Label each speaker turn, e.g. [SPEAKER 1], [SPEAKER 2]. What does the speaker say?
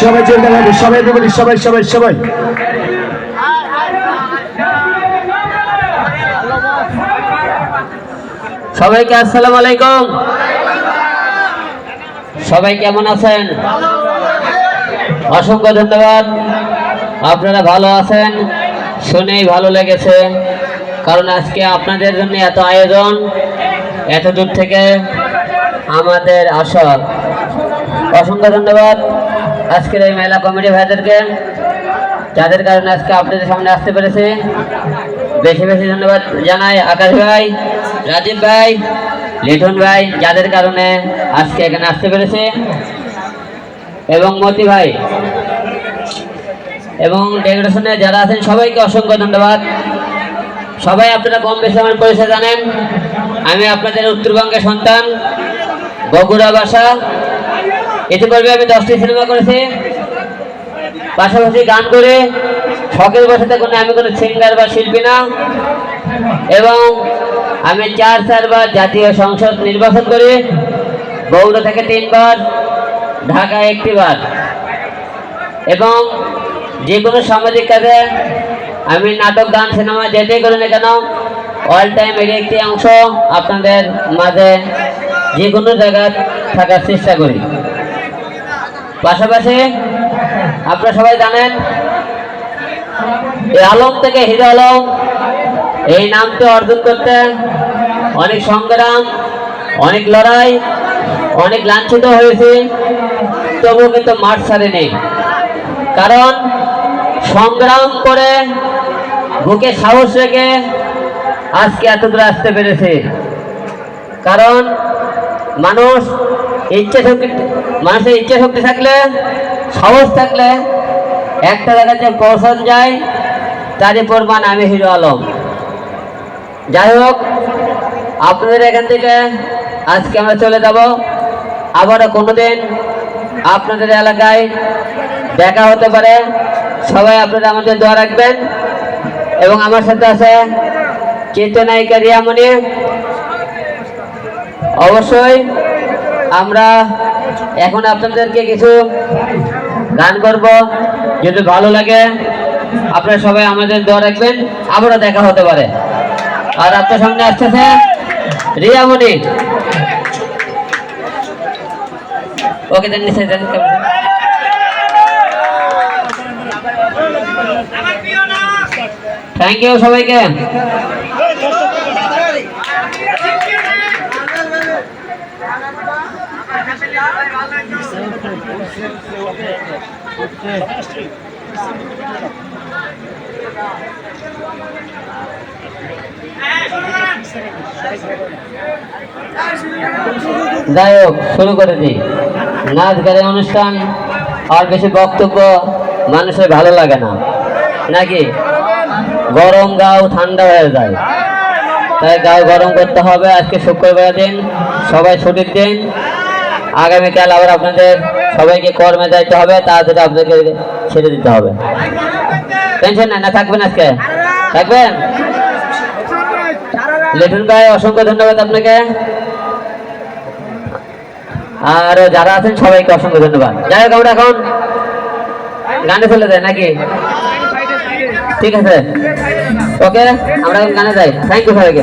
[SPEAKER 1] সবাই জোর দেখাবে সবাই দেবেন সবাই সবাই সবাই।
[SPEAKER 2] সবাইকে আসসালামু আলাইকুম। সবাই কেমন আছেন? অসংখ্য ধন্যবাদ। আপনারা ভালো আছেন? শুনেই ভালো লেগেছে। কারণ আজকে আপনাদের জন্য এত আয়োজন, এত দূর থেকে আমাদের আসা। অসংখ্য ধন্যবাদ। আজকের এই মেলা কমিটি ভাইদেরকে, যাদের কারণে আজকে আপনাদের সামনে আসতে পেরেছে। বেশি বেশি ধন্যবাদ জানাই আকাশ ভাই, রাজীব ভাই, লিটন ভাই, যাদের কারণে আজকে এখানে আসতে পেরেছে। এবং মতি ভাই। এবং ডেকোরেশনে যারা আছেন, সবাইকে অসংখ্য ধন্যবাদ। সবাই আপনারা কম বেশি আমার পরিচয় জানেন। আমি আপনাদের উত্তরবঙ্গের সন্তান, বগুড়া বাসা ইতিপূর্বে আমি দশটি সিনেমা করেছি। পাশাপাশি গান করে শখের বসাতে কোনো আমি কোনো সিঙ্গার বা শিল্পী না। এবং আমি চার চারবার জাতীয় সংসদ নির্বাচন করি বগুড়া থেকে তিনবার ঢাকা একটিবার। এবং যে কোনো সামাজিক কাজে আমি নাটক, গান, সিনেমা যেতেই করি না কেন অল টাইম এর একটি অংশ আপনাদের মাঝে যে কোনো জায়গায় থাকার চেষ্টা করি। পাশাপাশি আপনারা সবাই জানেন, এই আলম থেকে হিরো আলম এই নামটি অর্জন করতে অনেক সংগ্রাম, অনেক লড়াই, অনেক লাঞ্ছিত হয়েছে, তবুও কিন্তু মাঠ ছাড়েনি। কারণ সংগ্রাম করে বুকে সাহস রেখে আজকে এত দূরে আসতে পেরেছে। কারণ মানুষ ইচ্ছে শক্তি মানুষের ইচ্ছে শক্তি থাকলে, সাহস থাকলে একটা জায়গাতে পৌঁছানো যায়। তারই প্রমাণ আমি হিরো আলম। যাই হোক, আপনাদের এখান থেকে আজকে আমরা চলে যাব। আবারও কোনোদিন আপনাদের এলাকায় দেখা হতে পারে। সবাই আপনারা আমাদের দোয়া রাখবেন। এবং আমার সাথে আছে চিত্রনায়িকা রিয়ামণি। অবশ্যই আমরা এখন আপনাদেরকে কিছু গান করব, যদি ভালো লাগে, আপনারা সবাই আমাদের দোয়া রাখবেন, আবারও দেখা হতে পারে। আর আপনার সামনে আসতেছে রিয়ামণি। ওকে, দেন নিচে, দেন থ্যাংক ইউ সবাইকে। যাই হোক শুরু করে দিই। নাচ গানের অনুষ্ঠান, আর বেশি বক্তব্য মানুষের ভালো লাগে না। নাকি? গরম গাও ঠান্ডা হয়ে যায়। তাই গাও গরম করতে হবে আজকে শুক্রবার দিন, সবাই ছুটির দিন। আগামীকাল আবার আপনাদের সবাইকে কর্মে যাইতে হবে তাড়াতাড়ি আপনাকে ছেড়ে দিতে হবে। টেনশন নাই না, থাকবেন আজকে। থাকবেন? লিটন ভাই, অসংখ্য ধন্যবাদ আপনাকে। আর যারা আছেন, সবাইকে অসংখ্য ধন্যবাদ। যাই হোক, আমরা এখন গানে চলে যাই, নাকি? ঠিক আছে। ওকে, আমরা গানে যাই। থ্যাংক ইউ সবাইকে।